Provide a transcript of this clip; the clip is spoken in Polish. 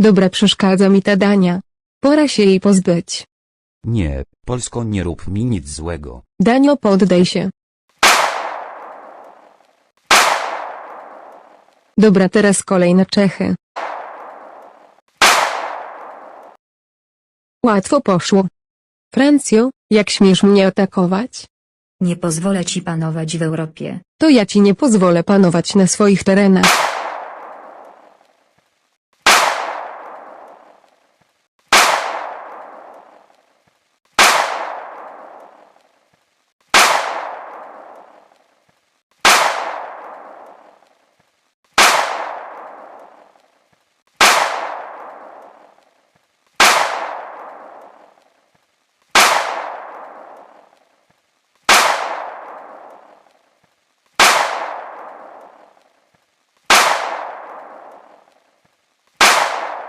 Dobra przeszkadza mi ta Dania. Pora się jej pozbyć. Nie, Polsko nie rób mi nic złego. Danio poddaj się. Dobra teraz kolej na Czechy. Łatwo poszło. Francjo, jak śmiesz mnie atakować? Nie pozwolę ci panować w Europie. To ja ci nie pozwolę panować na swoich terenach.